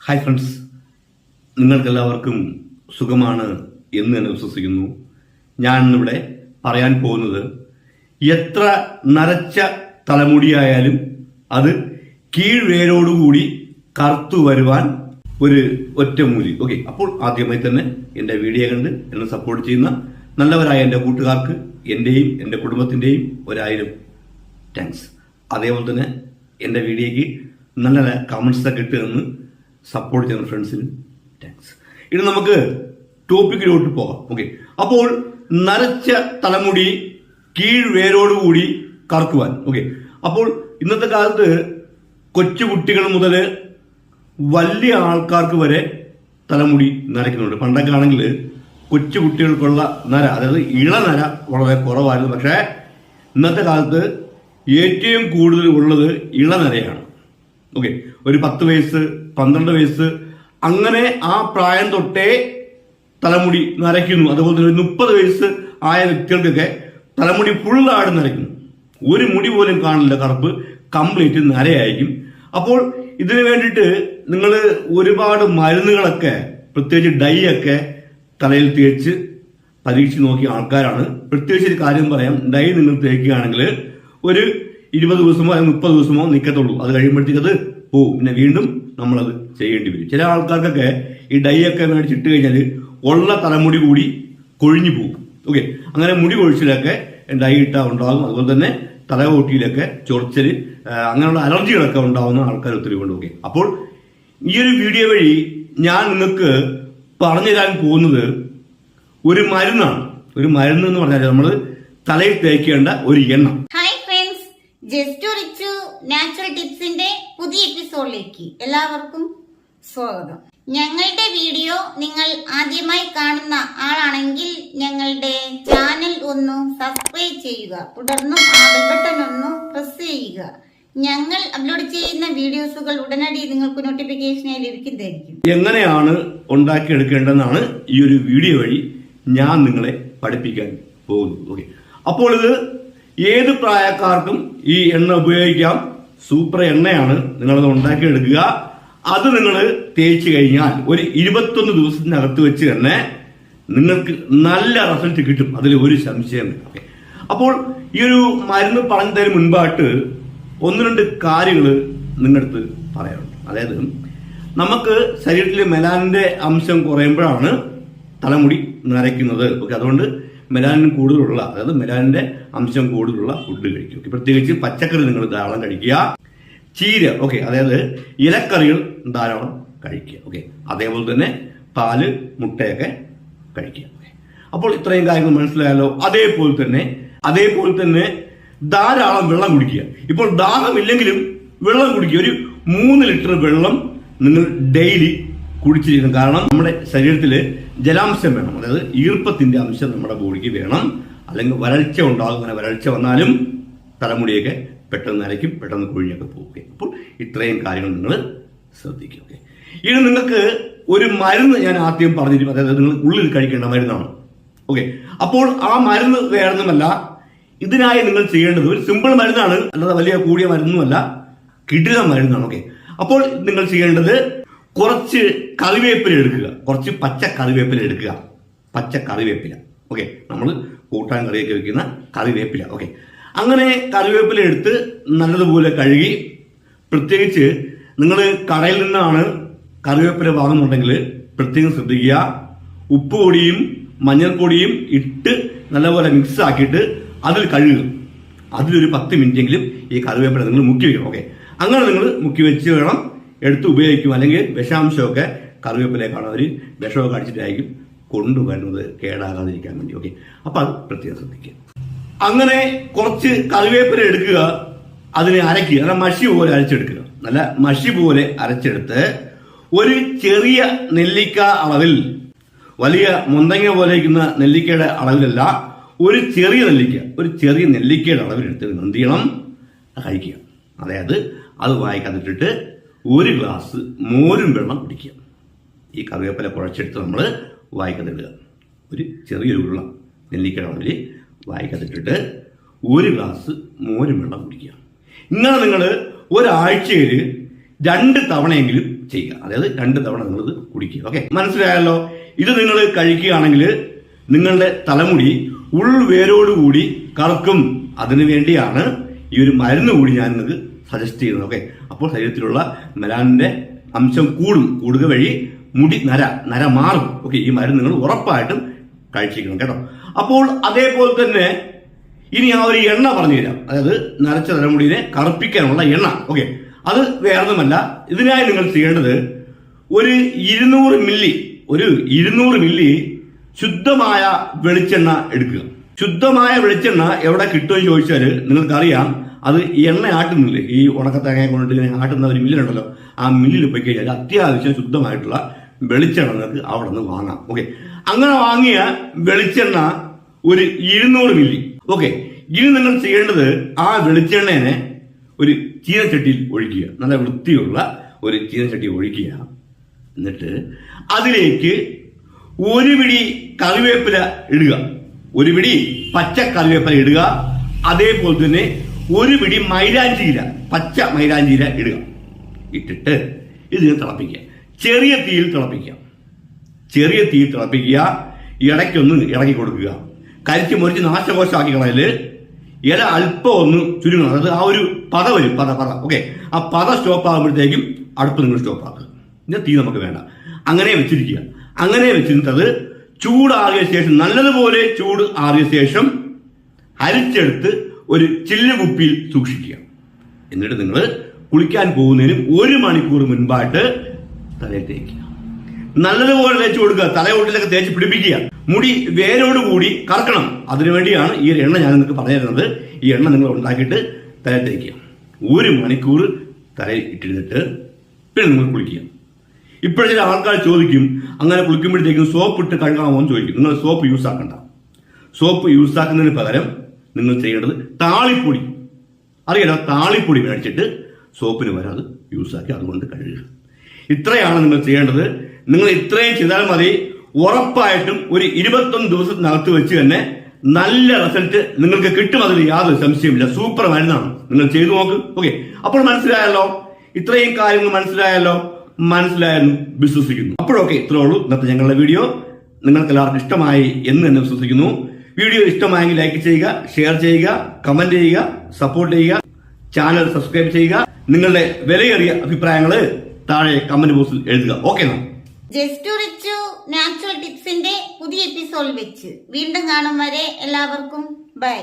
Hi friends നിങ്ങൾക്കെല്ലാവർക്കും സുഖമാണ് എന്ന് തന്നെ വിശ്വസിക്കുന്നു. ഞാൻ ഇന്നിവിടെ പറയാൻ പോകുന്നത് എത്ര നരച്ച തലമുടിയായാലും അത് കീഴ്വേരോടുകൂടി കറുത്തു വരുവാൻ ഒരു ഒറ്റമൂലി. ഓക്കെ അപ്പോൾ ആദ്യമായി തന്നെ എന്റെ വീഡിയോ കണ്ട് എന്നെ സപ്പോർട്ട് ചെയ്യുന്ന നല്ലവരായ എന്റെ കൂട്ടുകാർക്ക് എന്റെയും എന്റെ കുടുംബത്തിന്റെയും ഒരായിരം താങ്ക്സ് അതേപോലെ തന്നെ എന്റെ വീഡിയോയ്ക്ക് നല്ല നല്ല കമൻസ് ഒക്കെ ഇട്ട് സപ്പോർട്ട് ചെയ്യുന്ന ഫ്രണ്ട്സിന് താങ്ക്സ് ഇനി നമുക്ക് ടോപ്പിക്കിലോട്ട് പോകാം. ഓക്കെ അപ്പോൾ നരച്ച തലമുടി കീഴ്വേരോടുകൂടി കറക്കുവാൻ. ഓക്കെ അപ്പോൾ ഇന്നത്തെ കാലത്ത് കൊച്ചുകുട്ടികൾ മുതൽ വലിയ ആൾക്കാർക്ക് വരെ തലമുടി നരയ്ക്കുന്നുണ്ട്. പണ്ടൊക്കെ ആണെങ്കിൽ കൊച്ചു കുട്ടികൾക്കുള്ള നര അതായത് ഇളനര വളരെ കുറവായിരുന്നു. പക്ഷേ ഇന്നത്തെ കാലത്ത് ഏറ്റവും കൂടുതൽ ഉള്ളത് ഇളനരയാണ് ഓക്കെ ഒരു പത്ത് വയസ്സ് പന്ത്രണ്ട് വയസ്സ് അങ്ങനെ ആ പ്രായം തൊട്ടേ തലമുടി നരയ്ക്കുന്നു. അതുപോലെ തന്നെ ഒരു മുപ്പത് വയസ്സ് ആയ വ്യക്തികൾക്കൊക്കെ തലമുടി ഫുള്ളായിട്ട് നരയ്ക്കുന്നു. ഒരു മുടി പോലും കാണില്ല കറുപ്പ്. കംപ്ലീറ്റ് നരയായിരിക്കും. അപ്പോൾ ഇതിനു വേണ്ടിയിട്ട് നിങ്ങൾ ഒരുപാട് മരുന്നുകളൊക്കെ പ്രത്യേകിച്ച് ഡൈ ഒക്കെ തലയിൽ തേച്ച് പരീക്ഷിച്ച് നോക്കിയ ആൾക്കാരാണ്. പ്രത്യേകിച്ച് ഒരു കാര്യം പറയാം. ഡൈ നിങ്ങൾ തേക്കുകയാണെങ്കിൽ ഒരു ഇരുപത് ദിവസമോ മുപ്പത് ദിവസമോ നിൽക്കത്തുള്ളൂ. അത് കഴിയുമ്പോഴത്തേക്ക് അത് പോവും. പിന്നെ വീണ്ടും നമ്മളത് ചെയ്യേണ്ടി വരും. ചില ആൾക്കാർക്കൊക്കെ ഈ ഡൈ ഒക്കെ മേടിച്ചിട്ട് കഴിഞ്ഞാൽ ഉള്ള തലമുടി കൂടി കൊഴിഞ്ഞു പോകും. ഓക്കെ. അങ്ങനെ മുടി കൊഴിച്ചിലൊക്കെ ഡൈ ഇട്ടാൽ ഉണ്ടാകും. അതുപോലെ തന്നെ തലകോട്ടിയിലൊക്കെ ചൊറിച്ചൽ അങ്ങനെയുള്ള അലർജികളൊക്കെ ഉണ്ടാകുന്ന ആൾക്കാർ ഒത്തിരി കൊണ്ട് ഓക്കെ. അപ്പോൾ ഈ ഒരു വീഡിയോ വഴി ഞാൻ നിങ്ങൾക്ക് പറഞ്ഞു തരാൻ പോകുന്നത് ഒരു മരുന്നാണ്. ഒരു മരുന്ന് എന്ന് പറഞ്ഞാൽ നമ്മൾ തലയിൽ തേക്കേണ്ട ഒരു എണ്ണ. ജസ്റ്റ് നാച്ചുറൽ ടിപ്സിന്റെ പുതിയ എപ്പിസോഡിലേക്ക് എല്ലാവർക്കും സ്വാഗതം. ഞങ്ങളുടെ വീഡിയോ നിങ്ങൾ ആദ്യമായി കാണുന്ന ആളാണെങ്കിൽ ഞങ്ങളുടെ ചാനൽ ഒന്ന് സബ്സ്ക്രൈബ് ചെയ്യുക. തുടർന്നും ആ ബട്ടൺ ഒന്ന് പ്രസ് ചെയ്യുക. ഞങ്ങൾ അപ്ലോഡ് ചെയ്യുന്ന വീഡിയോസുകൾ ഉടനടി നിങ്ങൾക്ക് നോട്ടിഫിക്കേഷനായി ലഭിക്കുന്നതായിരിക്കും. എങ്ങനെയാണ് ഉണ്ടാക്കിയെടുക്കേണ്ടതെന്നാണ് ഈ ഒരു വീഡിയോ വഴി ഞാൻ നിങ്ങളെ പഠിപ്പിക്കാൻ പോകുന്നത്. ഓക്കെ അപ്പോൾ ഇത് ഏത് പ്രായക്കാർക്കും ഈ എണ്ണ ഉപയോഗിക്കാം. സൂപ്പർ എണ്ണയാണ് നിങ്ങളത് ഉണ്ടാക്കിയെടുക്കുക. അത് നിങ്ങൾ തേച്ച് കഴിഞ്ഞാൽ ഒരു ഇരുപത്തൊന്ന് ദിവസത്തിനകത്ത് വെച്ച് തന്നെ നിങ്ങൾക്ക് നല്ല റിസൾട്ട് കിട്ടും. അതിൽ ഒരു സംശയം ഓക്കെ അപ്പോൾ ഈ ഒരു മരുന്ന് പറഞ്ഞു തരും മുൻപായിട്ട് ഒന്ന് രണ്ട് കാര്യങ്ങൾ നിങ്ങളടുത്ത് പറയാറുണ്ട് അതായത് നമുക്ക് ശരീരത്തിലെ മെലാനിന്റെ അംശം കുറയുമ്പോഴാണ് തലമുടി നരയ്ക്കുന്നത്. ഓക്കെ അതുകൊണ്ട് മെലാനിൻ കൂടുതലുള്ള അതായത് മെലാനിന്റെ അംശം കൂടുതലുള്ള ഫുഡ് കഴിക്കും. പ്രത്യേകിച്ച് പച്ചക്കറി നിങ്ങൾ ധാരാളം കഴിക്കുക. ചീര ഓക്കെ അതായത് ഇലക്കറികൾ ധാരാളം കഴിക്കുക. ഓക്കെ അതേപോലെ തന്നെ പാൽ മുട്ടയൊക്കെ കഴിക്കുക. അപ്പോൾ ഇത്രയും കാര്യങ്ങൾ മനസ്സിലായാലോ അതേപോലെ തന്നെ അതേപോലെ തന്നെ ധാരാളം വെള്ളം കുടിക്കുക. ഇപ്പോൾ ദാഹമില്ലെങ്കിലും വെള്ളം കുടിക്കുക. ഒരു മൂന്ന് ലിറ്റർ വെള്ളം നിങ്ങൾ ഡെയിലി കുടിച്ചിരിക്കണം കാരണം നമ്മുടെ ശരീരത്തിൽ ജലാംശം വേണം. അതായത് ഈർപ്പത്തിന്റെ അംശം നമ്മുടെ ബോഡിക്ക് വേണം. അല്ലെങ്കിൽ വരൾച്ച ഉണ്ടാകും. അങ്ങനെ വരൾച്ച വന്നാലും തലമുടിയൊക്കെ പെട്ടെന്ന് നരയ്ക്കും പെട്ടെന്ന് കൊഴിഞ്ഞൊക്കെ പോവുകയും. അപ്പോൾ ഇത്രയും കാര്യങ്ങൾ നിങ്ങൾ ശ്രദ്ധിക്കുക ഓക്കെ? ഇനി നിങ്ങൾക്ക് ഒരു മരുന്ന് ഞാൻ ആദ്യം പറഞ്ഞിരുന്നു അതായത് നിങ്ങൾ ഉള്ളിൽ കഴിക്കേണ്ട മരുന്നാണ് ഓക്കെ? അപ്പോൾ ആ മരുന്ന് വേണമെന്നല്ല ഇതിനായി നിങ്ങൾ ചെയ്യേണ്ടത് ഒരു സിമ്പിൾ മരുന്നാണ്. അല്ലാതെ വലിയ കൂടിയ മരുന്നുമല്ല കിടില മരുന്നാണ് ഓക്കെ? അപ്പോൾ നിങ്ങൾ ചെയ്യേണ്ടത് കുറച്ച് കറിവേപ്പില എടുക്കുക. കുറച്ച് പച്ച കറിവേപ്പില എടുക്കുക. പച്ച കറിവേപ്പില. ഓക്കെ നമ്മൾ കൂട്ടാൻ കറിയൊക്കെ വെക്കുന്ന കറിവേപ്പില. ഓക്കെ അങ്ങനെ കറിവേപ്പില എടുത്ത് നല്ലതുപോലെ കഴുകി പ്രത്യേകിച്ച് നിങ്ങൾ കടയിൽ നിന്നാണ് കറിവേപ്പില വാങ്ങുന്നുണ്ടെങ്കിൽ പ്രത്യേകം ശ്രദ്ധിക്കുക. ഉപ്പ് പൊടിയും മഞ്ഞൾപ്പൊടിയും ഇട്ട് നല്ലപോലെ മിക്സ് ആക്കിയിട്ട് അതിൽ കഴുകുക അതിലൊരു പത്ത് മിനിറ്റെങ്കിലും ഈ കറിവേപ്പില നിങ്ങൾ മുക്കി വെക്കണം. ഓക്കെ അങ്ങനെ നിങ്ങൾ മുക്കി വെച്ച് വേണം എടുത്ത് ഉപയോഗിക്കും. അല്ലെങ്കിൽ വിഷാംശമൊക്കെ കറിവേപ്പിലേക്കാണ് അവർ വിഷമൊക്കെ അടിച്ചിട്ടായിരിക്കും കൊണ്ടുവരുന്നത് കേടാകാതിരിക്കാൻ വേണ്ടി. ഓക്കെ അപ്പൊ അത് പ്രത്യേകം ശ്രദ്ധിക്കുക. അങ്ങനെ കുറച്ച് കറിവേപ്പില എടുക്കുക. അതിനെ അരയ്ക്കുക. നല്ല മഷി പോലെ അരച്ചെടുക്കുക. നല്ല മഷി പോലെ അരച്ചെടുത്ത് ഒരു ചെറിയ നെല്ലിക്ക അളവിൽ വലിയ മുന്തങ്ങ പോലെ ഇരിക്കുന്ന നെല്ലിക്കയുടെ അളവിലല്ല ഒരു ചെറിയ നെല്ലിക്ക ഒരു ചെറിയ നെല്ലിക്കയുടെ അളവിലെടുത്ത് എന്ത് ചെയ്യണം? കഴിക്കുക. അതായത് അത് വായിക്കാതിട്ടിട്ട് ഒരു ഗ്ലാസ് മോരും വെള്ളം കുടിക്കുക. ഈ കറിവേപ്പില കുഴച്ചെടുത്ത് നമ്മൾ വായിക്കത്തിടുക ഒരു ചെറിയൊരു ഉരുള നെല്ലിക്കയുടെ അളവിൽ വായിക്കത്തിട്ടിട്ട് ഒരു ഗ്ലാസ് മോരും വെള്ളം കുടിക്കുക. ഇങ്ങനെ നിങ്ങൾ ഒരാഴ്ചയിൽ രണ്ട് തവണയെങ്കിലും ചെയ്യുക. അതായത് രണ്ട് തവണ നിങ്ങളിത് കുടിക്കുക. ഓക്കെ? മനസ്സിലായല്ലോ? ഇത് നിങ്ങൾ കഴിക്കുകയാണെങ്കിൽ നിങ്ങളുടെ തലമുടി ഉൾവേരോടുകൂടി കറക്കും. അതിനു വേണ്ടിയാണ് ഈ ഒരു മരുന്ന് കൂടി ഞാൻ നിങ്ങൾക്ക് സജസ്റ്റ് ചെയ്യുന്നത്. ഓക്കെ അപ്പോൾ ശരീരത്തിലുള്ള മെലാനിന്റെ അംശം കൂടും. കൂടുക വഴി മുടി നര നര മാറും. ഓക്കെ ഈ മരുന്ന് നിങ്ങൾ ഉറപ്പായിട്ടും കഴിച്ചിരിക്കണം കേട്ടോ. അപ്പോൾ അതേപോലെ തന്നെ ഇനി ആ ഒരു എണ്ണ പറഞ്ഞു തരാം. അതായത് നരച്ച തലമുടിനെ കറുപ്പിക്കാനുള്ള എണ്ണ. ഓക്കെ അത് വേറൊന്നുമല്ല. ഇതിനായി നിങ്ങൾ ചെയ്യേണ്ടത്? ഒരു ഇരുന്നൂറ് മില്ലി ഒരു ഇരുന്നൂറ് മില്ലി ശുദ്ധമായ വെളിച്ചെണ്ണ എടുക്കുക. ശുദ്ധമായ വെളിച്ചെണ്ണ എവിടെ കിട്ടുമെന്ന് ചോദിച്ചാൽ നിങ്ങൾക്കറിയാം. അത് എണ്ണ ആട്ടുന്നില്ലേ? ഈ ഉണക്കത്തേങ്ങ കൊണ്ടിട്ട് ഇങ്ങനെ ആട്ടുന്ന ഒരു മില്ലുണ്ടല്ലോ ആ മില്ലിൽ പോയി കഴിഞ്ഞാൽ അത്യാവശ്യം ശുദ്ധമായിട്ടുള്ള വെളിച്ചെണ്ണ നിങ്ങൾക്ക് അവിടെ നിന്ന് വാങ്ങാം. ഓക്കെ അങ്ങനെ വാങ്ങിയ വെളിച്ചെണ്ണ ഒരു ഇരുന്നൂറ് മില്ലി ഓക്കെ ഇനി നിങ്ങൾ ചെയ്യേണ്ടത് ആ വെളിച്ചെണ്ണേനെ ഒരു ചീനച്ചട്ടിയിൽ ഒഴിക്കുക. നല്ല വൃത്തിയുള്ള ഒരു ചീനച്ചട്ടി ഒഴിക്കുക. എന്നിട്ട് അതിലേക്ക് ഒരു പിടി കറിവേപ്പില ഇടുക. ഒരു പിടി പച്ച കറിവേപ്പില ഇടുക. അതേപോലെ തന്നെ ഒരു പിടി മൈലാഞ്ചീര പച്ച മൈലാഞ്ചീര ഇടുക. ഇട്ടിട്ട് ഇതിനെ തിളപ്പിക്കുക. ചെറിയ തീയിൽ തിളപ്പിക്കുക. ചെറിയ തീയിൽ തിളപ്പിക്കുക. ഇടയ്ക്കൊന്ന് ഇറക്കി കൊടുക്കുക. കരിച്ച് മുറിച്ച് നാശകോശമാക്കി കളയൽ ഇല അല്പം ഒന്ന് ചുരുങ്ങണം. അതായത് ആ ഒരു പത വരും. പത പത. ഓക്കെ. ആ പത സ്റ്റോപ്പ് ആകുമ്പോഴത്തേക്കും അടുപ്പ് നിങ്ങൾ സ്റ്റോപ്പ് ആക്കുക. പിന്നെ തീ നമുക്ക് വേണ്ട. അങ്ങനെ വെച്ചിരിക്കുക. അങ്ങനെ വെച്ചിരുന്നത് ചൂടാറിയ ശേഷം നല്ലതുപോലെ ചൂട് ആറിയ ശേഷം അരിച്ചെടുത്ത് ഒരു ചില്ല് കുപ്പിയിൽ സൂക്ഷിക്കുക. എന്നിട്ട് നിങ്ങൾ കുളിക്കാൻ പോകുന്നതിന് ഒരു മണിക്കൂർ മുൻപായിട്ട് തലയിൽ തേക്കുക. നല്ലതുപോലെ തേച്ച് കൊടുക്കുക. തലയോട്ടിലൊക്കെ തേച്ച് പിടിപ്പിക്കുക. മുടി വേരോട് കൂടി കറക്കണം. അതിനുവേണ്ടിയാണ് ഈ എണ്ണ ഞാൻ നിങ്ങൾക്ക് പറഞ്ഞു തരുന്നത് ഈ എണ്ണ നിങ്ങൾ ഉണ്ടാക്കിയിട്ട് തലയിൽ തേക്കുക. ഒരു മണിക്കൂർ തലയിൽ ഇട്ടിരുന്നിട്ട് പിന്നെ നിങ്ങൾ കുളിക്കുക. ഇപ്പോഴത്തെ ആൾക്കാർ ചോദിക്കും അങ്ങനെ കുളിക്കുമ്പോഴത്തേക്കും സോപ്പ് ഇട്ട് കഴുകാമോ എന്ന് ചോദിക്കും. നിങ്ങൾ സോപ്പ് യൂസ് ആക്കണ്ട സോപ്പ് യൂസ് ആക്കുന്നതിന് പകരം നിങ്ങൾ ചെയ്യേണ്ടത് താളിപ്പൊടി. അറിയാലോ താളിപ്പൊടി മേടിച്ചിട്ട് സോപ്പിന് വരെ അത് യൂസ് ആക്കി അതുകൊണ്ട് കഴുകുക. ഇത്രയാണ് നിങ്ങൾ ചെയ്യേണ്ടത്. നിങ്ങൾ ഇത്രയും ചെയ്താൽ മതി. ഉറപ്പായിട്ടും ഒരു ഇരുപത്തൊന്ന് ദിവസത്തിനകത്ത് വെച്ച് തന്നെ നല്ല റിസൾട്ട് നിങ്ങൾക്ക് കിട്ടും. അതിൽ യാതൊരു സംശയമില്ല സൂപ്പർ മരുന്നാണ് നിങ്ങൾ ചെയ്തു നോക്ക്. ഓക്കെ അപ്പോൾ മനസ്സിലായല്ലോ? ഇത്രയും കാര്യങ്ങൾ മനസ്സിലായല്ലോ? മനസ്സിലായെന്ന് വിശ്വസിക്കുന്നു. അപ്പോഴൊക്കെ ഇത്രേ ഉള്ളൂ ഇന്നത്തെ ഞങ്ങളുടെ വീഡിയോ. നിങ്ങൾക്ക് എല്ലാവർക്കും ഇഷ്ടമായി എന്ന് തന്നെ വിശ്വസിക്കുന്നു. വീഡിയോ ഇഷ്ടമായെങ്കിൽ ലൈക്ക് ചെയ്യുക ഷെയർ ചെയ്യുക കമന്റ് ചെയ്യുക സപ്പോർട്ട് ചെയ്യുക ചാനൽ സബ്സ്ക്രൈബ് ചെയ്യുക. നിങ്ങളുടെ വിലയേറിയ അഭിപ്രായങ്ങൾ താഴെ കമന്റ് ബോക്സിൽ എഴുതുക. ഓക്കെ നാച്ചുറൽ ടിപ്സിന്റെ പുതിയ എപ്പിസോഡ് വെച്ച്. വീണ്ടും കാണും വരെ എല്ലാവർക്കും. ബൈ